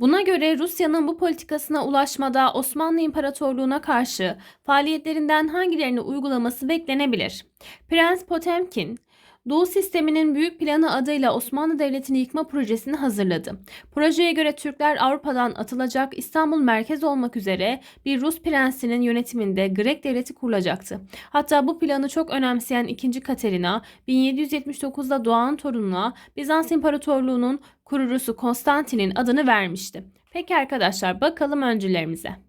Buna göre Rusya'nın bu politikasına ulaşmada Osmanlı İmparatorluğu'na karşı faaliyetlerinden hangilerini uygulaması beklenebilir? Prens Potemkin, Doğu sisteminin büyük planı adıyla Osmanlı Devleti'ni yıkma projesini hazırladı. Projeye göre Türkler Avrupa'dan atılacak İstanbul merkez olmak üzere bir Rus prensinin yönetiminde Grek devleti kurulacaktı. Hatta bu planı çok önemseyen 2. Katerina 1779'da doğan torununa Bizans İmparatorluğu'nun kurucusu Konstantin'in adını vermişti. Peki arkadaşlar bakalım öncülerimize.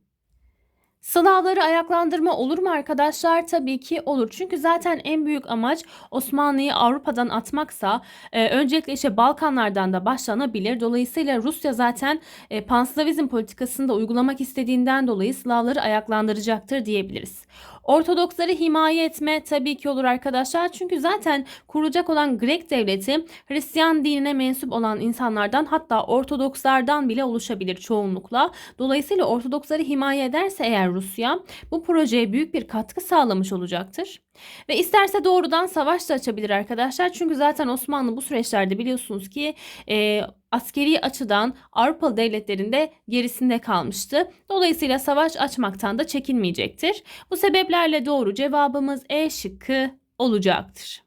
Slavları ayaklandırma olur mu arkadaşlar? Tabii ki olur. Çünkü zaten en büyük amaç Osmanlı'yı Avrupa'dan atmaksa e, öncelikle işte Balkanlardan da başlanabilir. Dolayısıyla Rusya zaten e, Panslavizm politikasını da uygulamak istediğinden dolayı Slavları ayaklandıracaktır diyebiliriz. Ortodoksları himaye etme tabii ki olur arkadaşlar. Çünkü zaten kurulacak olan Grek devleti Hristiyan dinine mensup olan insanlardan hatta Ortodokslardan bile oluşabilir çoğunlukla. Dolayısıyla Ortodoksları himaye ederse eğer Rusya bu projeye büyük bir katkı sağlamış olacaktır. Ve isterse doğrudan savaş da açabilir arkadaşlar. Çünkü zaten Osmanlı bu süreçlerde biliyorsunuz ki e, askeri açıdan Avrupalı devletlerinde gerisinde kalmıştı. Dolayısıyla savaş açmaktan da çekinmeyecektir. Bu sebeplerle doğru cevabımız E şıkkı olacaktır.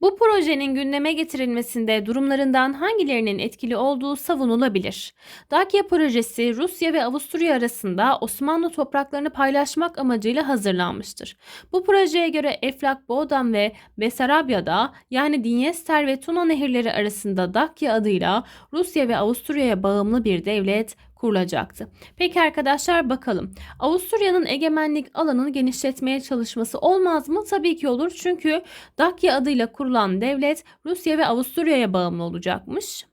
Bu projenin gündeme getirilmesinde durumlarından hangilerinin etkili olduğu savunulabilir. Dakya projesi Rusya ve Avusturya arasında Osmanlı topraklarını paylaşmak amacıyla hazırlanmıştır. Bu projeye göre Eflak Boğdan ve Besarabya'da yani Dinyester ve Tuna nehirleri arasında Dakya adıyla Rusya ve Avusturya'ya bağımlı bir devlet kurulacaktı. Peki arkadaşlar bakalım. Avusturya'nın egemenlik alanını genişletmeye çalışması olmaz mı? Tabii ki olur. Çünkü Dakya adıyla kurulan devlet Rusya ve Avusturya'ya bağımlı olacakmış.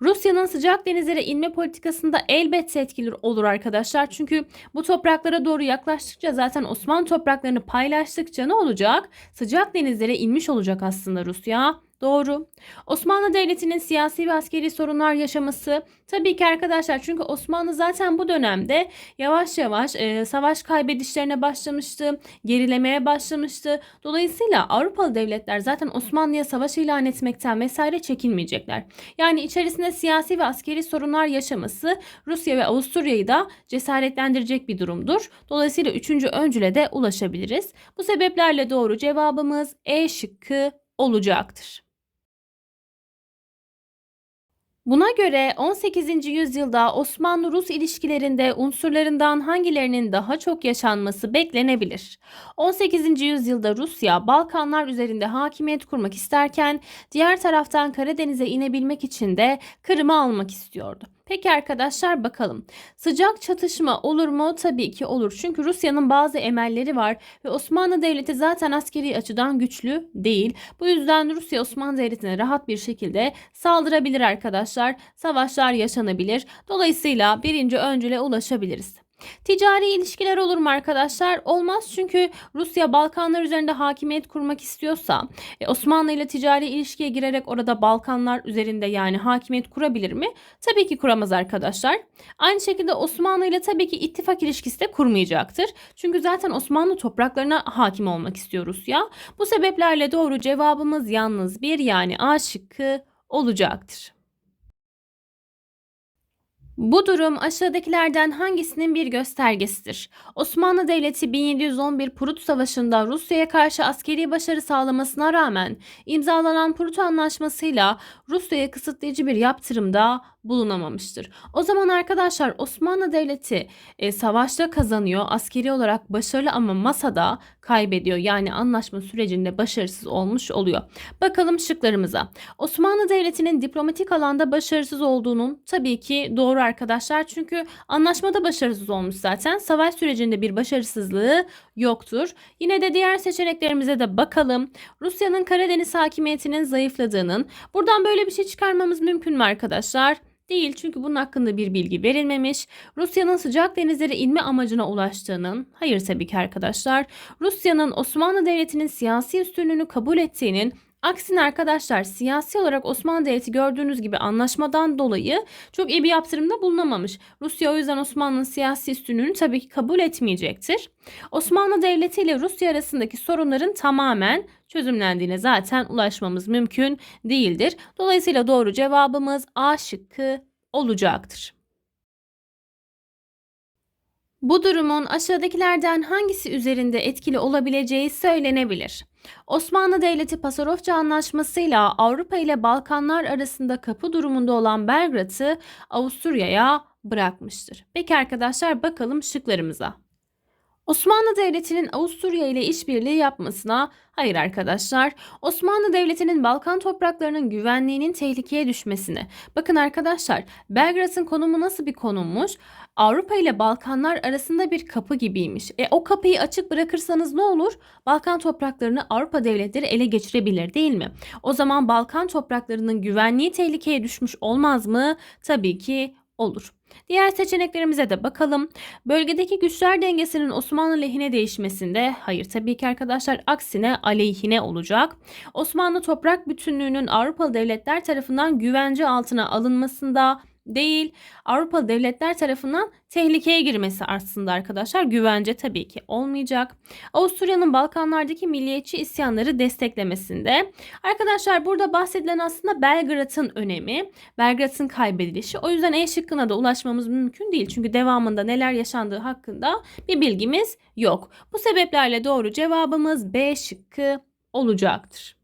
Rusya'nın sıcak denizlere inme politikasında elbette etkili olur arkadaşlar. Çünkü bu topraklara doğru yaklaştıkça zaten Osmanlı topraklarını paylaştıkça ne olacak? Sıcak denizlere inmiş olacak aslında Rusya. Doğru. Osmanlı Devleti'nin siyasi ve askeri sorunlar yaşaması tabii ki arkadaşlar çünkü Osmanlı zaten bu dönemde yavaş yavaş e, savaş kaybedişlerine başlamıştı, gerilemeye başlamıştı. Dolayısıyla Avrupalı devletler zaten Osmanlı'ya savaş ilan etmekten vesaire çekinmeyecekler. Yani içerisinde siyasi ve askeri sorunlar yaşaması Rusya ve Avusturya'yı da cesaretlendirecek bir durumdur. Dolayısıyla üçüncü öncüle de ulaşabiliriz. Bu sebeplerle doğru cevabımız E şıkkı olacaktır. Buna göre 18. yüzyılda Osmanlı-Rus ilişkilerinde unsurlarından hangilerinin daha çok yaşanması beklenebilir? 18. yüzyılda Rusya Balkanlar üzerinde hakimiyet kurmak isterken diğer taraftan Karadeniz'e inebilmek için de Kırım'ı almak istiyordu. Peki arkadaşlar bakalım. Sıcak çatışma olur mu? Tabii ki olur. Çünkü Rusya'nın bazı emelleri var ve Osmanlı Devleti zaten askeri açıdan güçlü değil. Bu yüzden Rusya Osmanlı Devleti'ne rahat bir şekilde saldırabilir arkadaşlar. Savaşlar yaşanabilir. Dolayısıyla birinci öncüle ulaşabiliriz. Ticari ilişkiler olur mu arkadaşlar? Olmaz çünkü Rusya Balkanlar üzerinde hakimiyet kurmak istiyorsa e, Osmanlı ile ticari ilişkiye girerek orada Balkanlar üzerinde yani hakimiyet kurabilir mi? Tabii ki kuramaz arkadaşlar. Aynı şekilde Osmanlı ile tabii ki ittifak ilişkisi de kurmayacaktır. Çünkü zaten Osmanlı topraklarına hakim olmak istiyor Rusya. Bu sebeplerle doğru cevabımız yalnız bir yani A şıkkı olacaktır. Bu durum aşağıdakilerden hangisinin bir göstergesidir? Osmanlı Devleti 1711 Prut Savaşı'nda Rusya'ya karşı askeri başarı sağlamasına rağmen imzalanan Prut Anlaşması'yla Rusya'ya kısıtlayıcı bir yaptırımda bulunamamıştır. O zaman arkadaşlar Osmanlı Devleti e, savaşta kazanıyor, askeri olarak başarılı ama masada kaybediyor. Yani anlaşma sürecinde başarısız olmuş oluyor. Bakalım şıklarımıza. Osmanlı Devleti'nin diplomatik alanda başarısız olduğunun tabii ki doğru arkadaşlar. Çünkü anlaşmada başarısız olmuş zaten. Savaş sürecinde bir başarısızlığı yoktur. Yine de diğer seçeneklerimize de bakalım. Rusya'nın Karadeniz hakimiyetinin zayıfladığının. Buradan böyle bir şey çıkarmamız mümkün mü arkadaşlar? Değil çünkü bunun hakkında bir bilgi verilmemiş. Rusya'nın sıcak denizlere inme amacına ulaştığının, hayır tabii ki arkadaşlar, Rusya'nın Osmanlı Devleti'nin siyasi üstünlüğünü kabul ettiğinin Aksine arkadaşlar siyasi olarak Osmanlı Devleti gördüğünüz gibi anlaşmadan dolayı çok iyi bir yaptırımda bulunamamış. Rusya o yüzden Osmanlı'nın siyasi üstünlüğünü tabii ki kabul etmeyecektir. Osmanlı Devleti ile Rusya arasındaki sorunların tamamen çözümlendiğine zaten ulaşmamız mümkün değildir. Dolayısıyla doğru cevabımız A şıkkı olacaktır. Bu durumun aşağıdakilerden hangisi üzerinde etkili olabileceği söylenebilir. Osmanlı Devleti Pasarofça Anlaşması'yla Avrupa ile Balkanlar arasında kapı durumunda olan Belgrad'ı Avusturya'ya bırakmıştır. Peki arkadaşlar bakalım şıklarımıza. Osmanlı Devleti'nin Avusturya ile işbirliği yapmasına hayır arkadaşlar. Osmanlı Devleti'nin Balkan topraklarının güvenliğinin tehlikeye düşmesine. Bakın arkadaşlar Belgrad'ın konumu nasıl bir konummuş? Avrupa ile Balkanlar arasında bir kapı gibiymiş. E o kapıyı açık bırakırsanız ne olur? Balkan topraklarını Avrupa devletleri ele geçirebilir değil mi? O zaman Balkan topraklarının güvenliği tehlikeye düşmüş olmaz mı? Tabii ki olur. Diğer seçeneklerimize de bakalım. Bölgedeki güçler dengesinin Osmanlı lehine değişmesinde hayır tabii ki arkadaşlar aksine aleyhine olacak. Osmanlı toprak bütünlüğünün Avrupalı devletler tarafından güvence altına alınmasında değil Avrupalı devletler tarafından tehlikeye girmesi aslında arkadaşlar güvence tabii ki olmayacak. Avusturya'nın Balkanlardaki milliyetçi isyanları desteklemesinde. Arkadaşlar burada bahsedilen aslında Belgrad'ın önemi, Belgrad'ın kaybedilişi. O yüzden E şıkkına da ulaşmamız mümkün değil. Çünkü devamında neler yaşandığı hakkında bir bilgimiz yok. Bu sebeplerle doğru cevabımız B şıkkı olacaktır.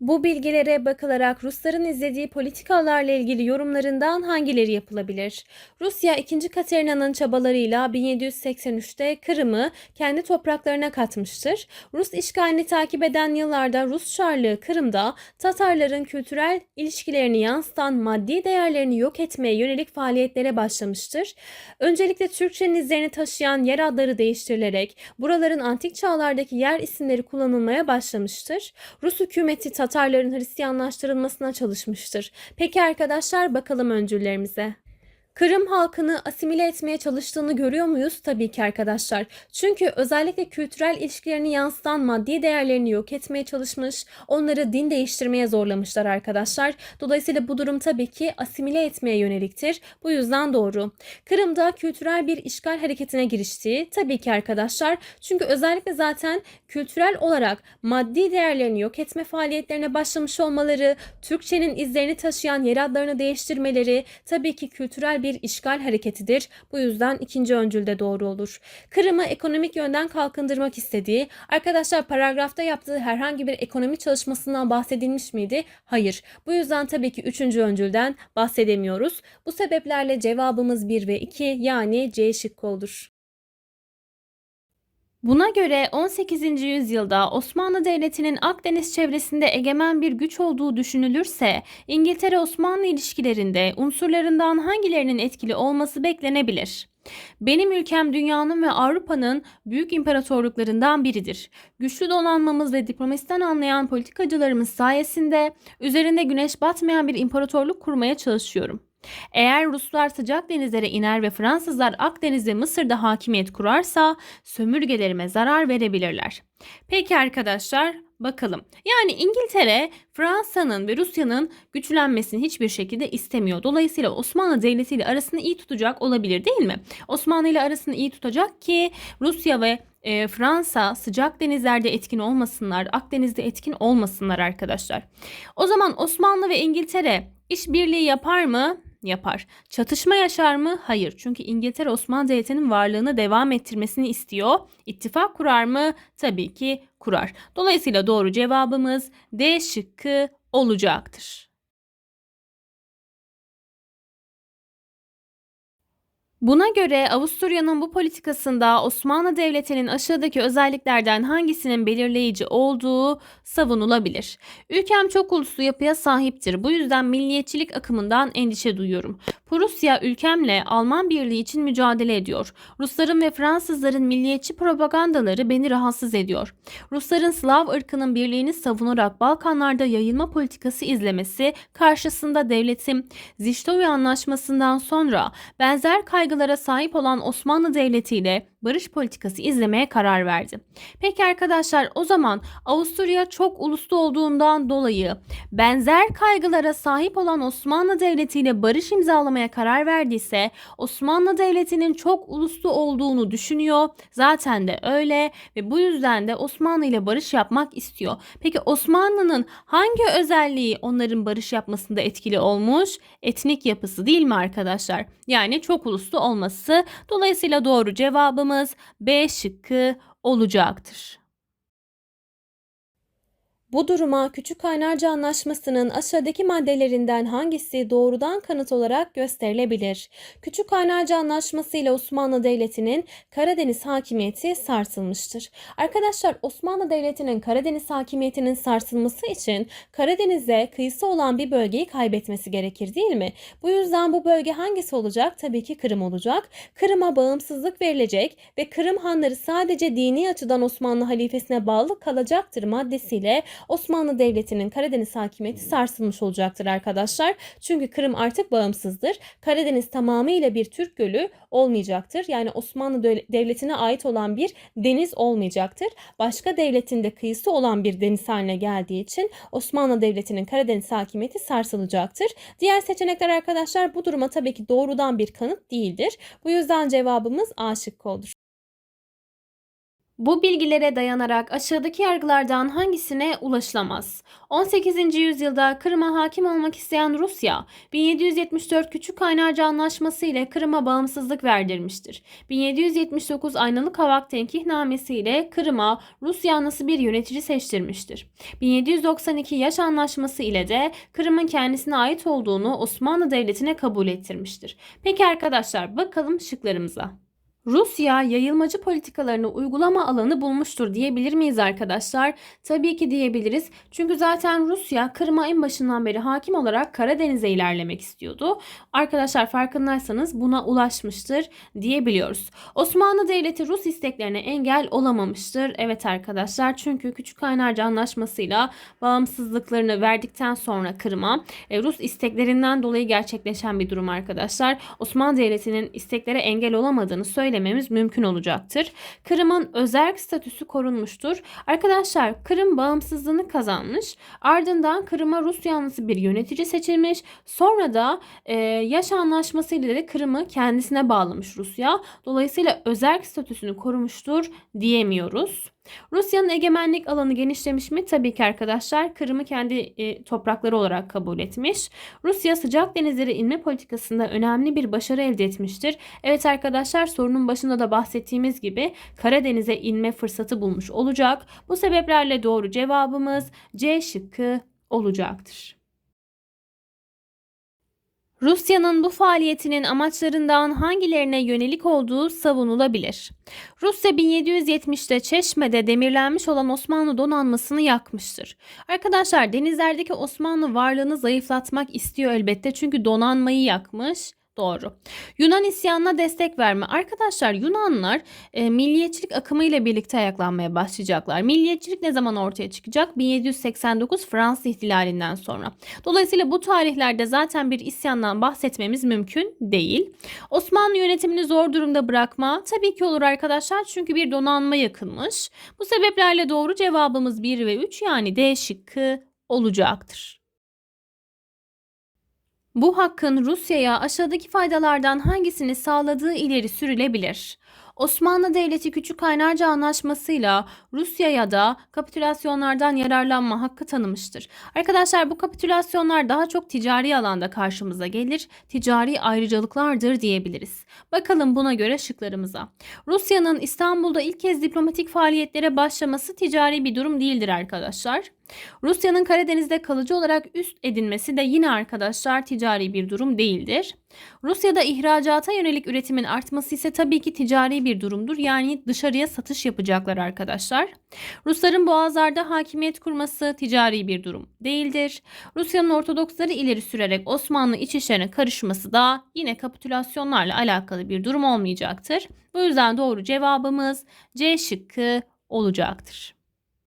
Bu bilgilere bakılarak Rusların izlediği politikalarla ilgili yorumlarından hangileri yapılabilir? Rusya 2. Katerina'nın çabalarıyla 1783'te Kırım'ı kendi topraklarına katmıştır. Rus işgalini takip eden yıllarda Rus Çarlığı Kırım'da Tatarların kültürel ilişkilerini yansıtan maddi değerlerini yok etmeye yönelik faaliyetlere başlamıştır. Öncelikle Türkçenin izlerini taşıyan yer adları değiştirilerek buraların antik çağlardaki yer isimleri kullanılmaya başlamıştır. Rus hükümeti Tatarların Hristiyanlaştırılmasına çalışmıştır. Peki arkadaşlar bakalım öncüllerimize. Kırım halkını asimile etmeye çalıştığını görüyor muyuz? Tabii ki arkadaşlar. Çünkü özellikle kültürel ilişkilerini yansıtan maddi değerlerini yok etmeye çalışmış, onları din değiştirmeye zorlamışlar arkadaşlar. Dolayısıyla bu durum tabii ki asimile etmeye yöneliktir. Bu yüzden doğru. Kırım'da kültürel bir işgal hareketine giriştiği tabii ki arkadaşlar. Çünkü özellikle zaten kültürel olarak maddi değerlerini yok etme faaliyetlerine başlamış olmaları, Türkçenin izlerini taşıyan yer adlarını değiştirmeleri tabii ki kültürel bir işgal hareketidir. Bu yüzden ikinci öncülde doğru olur. Kırım'ı ekonomik yönden kalkındırmak istediği, arkadaşlar paragrafta yaptığı herhangi bir ekonomi çalışmasından bahsedilmiş miydi? Hayır. Bu yüzden tabii ki üçüncü öncülden bahsedemiyoruz. Bu sebeplerle cevabımız 1 ve 2 yani C şıkkı olur. Buna göre 18. yüzyılda Osmanlı Devleti'nin Akdeniz çevresinde egemen bir güç olduğu düşünülürse İngiltere-Osmanlı ilişkilerinde unsurlarından hangilerinin etkili olması beklenebilir? Benim ülkem dünyanın ve Avrupa'nın büyük imparatorluklarından biridir. Güçlü donanmamız ve diplomasiden anlayan politikacılarımız sayesinde üzerinde güneş batmayan bir imparatorluk kurmaya çalışıyorum. Eğer Ruslar sıcak denizlere iner ve Fransızlar Akdeniz ve Mısır'da hakimiyet kurarsa sömürgelerime zarar verebilirler. Peki arkadaşlar bakalım. Yani İngiltere Fransa'nın ve Rusya'nın güçlenmesini hiçbir şekilde istemiyor. Dolayısıyla Osmanlı Devleti ile arasını iyi tutacak olabilir değil mi? Osmanlı ile arasını iyi tutacak ki Rusya ve e, Fransa sıcak denizlerde etkin olmasınlar, Akdeniz'de etkin olmasınlar arkadaşlar. O zaman Osmanlı ve İngiltere işbirliği yapar mı? Yapar. Çatışma yaşar mı? Hayır. Çünkü İngiltere Osmanlı Devleti'nin varlığını devam ettirmesini istiyor. İttifak kurar mı? Tabii ki kurar. Dolayısıyla doğru cevabımız D şıkkı olacaktır. Buna göre Avusturya'nın bu politikasında Osmanlı Devleti'nin aşağıdaki özelliklerden hangisinin belirleyici olduğu savunulabilir. Ülkem çok uluslu yapıya sahiptir. Bu yüzden milliyetçilik akımından endişe duyuyorum. Prusya ülkemle Alman birliği için mücadele ediyor. Rusların ve Fransızların milliyetçi propagandaları beni rahatsız ediyor. Rusların Slav ırkının birliğini savunarak Balkanlarda yayılma politikası izlemesi karşısında devletim Ziştovi Anlaşması'ndan sonra benzer kaygılara sahip olan Osmanlı Devleti ile barış politikası izlemeye karar verdi. Peki arkadaşlar o zaman Avusturya çok uluslu olduğundan dolayı benzer kaygılara sahip olan Osmanlı Devleti ile barış imzalamaya karar verdiyse Osmanlı Devleti'nin çok uluslu olduğunu düşünüyor. Zaten de öyle ve bu yüzden de Osmanlı ile barış yapmak istiyor. Peki Osmanlı'nın hangi özelliği onların barış yapmasında etkili olmuş? Etnik yapısı değil mi arkadaşlar? Yani çok uluslu olması. Dolayısıyla doğru cevabımız B şıkkı olacaktır. Bu duruma Küçük Kaynarca Anlaşması'nın aşağıdaki maddelerinden hangisi doğrudan kanıt olarak gösterilebilir? Küçük Kaynarca Anlaşması ile Osmanlı Devleti'nin Karadeniz hakimiyeti sarsılmıştır. Arkadaşlar Osmanlı Devleti'nin Karadeniz hakimiyetinin sarsılması için Karadeniz'e kıyısı olan bir bölgeyi kaybetmesi gerekir değil mi? Bu yüzden bu bölge hangisi olacak? Tabii ki Kırım olacak. Kırım'a bağımsızlık verilecek ve Kırım hanları sadece dini açıdan Osmanlı halifesine bağlı kalacaktır maddesiyle Osmanlı Devleti'nin Karadeniz hakimiyeti sarsılmış olacaktır arkadaşlar. Çünkü Kırım artık bağımsızdır. Karadeniz tamamıyla bir Türk gölü olmayacaktır. Yani Osmanlı Devleti'ne ait olan bir deniz olmayacaktır. Başka devletin de kıyısı olan bir deniz haline geldiği için Osmanlı Devleti'nin Karadeniz hakimiyeti sarsılacaktır. Diğer seçenekler arkadaşlar bu duruma tabii ki doğrudan bir kanıt değildir. Bu yüzden cevabımız A şıkkı olur. Bu bilgilere dayanarak aşağıdaki yargılardan hangisine ulaşılamaz? 18. yüzyılda Kırım'a hakim olmak isteyen Rusya, 1774 Küçük Kaynarca Anlaşması ile Kırım'a bağımsızlık verdirmiştir. 1779 Aynalı Kavak Tenkihnamesi ile Kırım'a Rus yanlısı bir yönetici seçtirmiştir. 1792 Yaş Anlaşması ile de Kırım'ın kendisine ait olduğunu Osmanlı Devleti'ne kabul ettirmiştir. Peki arkadaşlar bakalım şıklarımıza. Rusya yayılmacı politikalarını uygulama alanı bulmuştur diyebilir miyiz arkadaşlar? Tabii ki diyebiliriz. Çünkü zaten Rusya Kırım'a en başından beri hakim olarak Karadeniz'e ilerlemek istiyordu. Arkadaşlar farkındaysanız buna ulaşmıştır diyebiliyoruz. Osmanlı Devleti Rus isteklerine engel olamamıştır. Evet arkadaşlar çünkü Küçük Kaynarca Anlaşması'yla bağımsızlıklarını verdikten sonra Kırım'a e, Rus isteklerinden dolayı gerçekleşen bir durum arkadaşlar. Osmanlı Devleti'nin isteklere engel olamadığını söyle söylememiz mümkün olacaktır. Kırım'ın özerk statüsü korunmuştur. Arkadaşlar Kırım bağımsızlığını kazanmış. Ardından Kırım'a Rus yanlısı bir yönetici seçilmiş. Sonra da e, yaş anlaşması ile de Kırım'ı kendisine bağlamış Rusya. Dolayısıyla özerk statüsünü korumuştur diyemiyoruz. Rusya'nın egemenlik alanı genişlemiş mi? Tabii ki arkadaşlar. Kırım'ı kendi e, toprakları olarak kabul etmiş. Rusya sıcak denizlere inme politikasında önemli bir başarı elde etmiştir. Evet arkadaşlar sorunun başında da bahsettiğimiz gibi Karadeniz'e inme fırsatı bulmuş olacak. Bu sebeplerle doğru cevabımız C şıkkı olacaktır. Rusya'nın bu faaliyetinin amaçlarından hangilerine yönelik olduğu savunulabilir. Rusya 1770'te Çeşme'de demirlenmiş olan Osmanlı donanmasını yakmıştır. Arkadaşlar denizlerdeki Osmanlı varlığını zayıflatmak istiyor elbette çünkü donanmayı yakmış Doğru. Yunan isyanına destek verme. Arkadaşlar Yunanlar e, milliyetçilik akımıyla birlikte ayaklanmaya başlayacaklar. Milliyetçilik ne zaman ortaya çıkacak? 1789 Fransız ihtilalinden sonra. Dolayısıyla bu tarihlerde zaten bir isyandan bahsetmemiz mümkün değil. Osmanlı yönetimini zor durumda bırakma tabii ki olur arkadaşlar çünkü bir donanma yakılmış. Bu sebeplerle doğru cevabımız 1 ve 3 yani D şıkkı olacaktır. Bu hakkın Rusya'ya aşağıdaki faydalardan hangisini sağladığı ileri sürülebilir. Osmanlı Devleti Küçük Kaynarca Anlaşması'yla Rusya'ya da kapitülasyonlardan yararlanma hakkı tanımıştır. Arkadaşlar bu kapitülasyonlar daha çok ticari alanda karşımıza gelir, ticari ayrıcalıklardır diyebiliriz. Bakalım buna göre şıklarımıza. Rusya'nın İstanbul'da ilk kez diplomatik faaliyetlere başlaması ticari bir durum değildir arkadaşlar. Rusya'nın Karadeniz'de kalıcı olarak üst edinmesi de yine arkadaşlar ticari bir durum değildir. Rusya'da ihracata yönelik üretimin artması ise tabii ki ticari bir durumdur. Yani dışarıya satış yapacaklar arkadaşlar. Rusların boğazlarda hakimiyet kurması ticari bir durum değildir. Rusya'nın Ortodoksları ileri sürerek Osmanlı iç işlerine karışması da yine kapitülasyonlarla alakalı bir durum olmayacaktır. Bu yüzden doğru cevabımız C şıkkı olacaktır.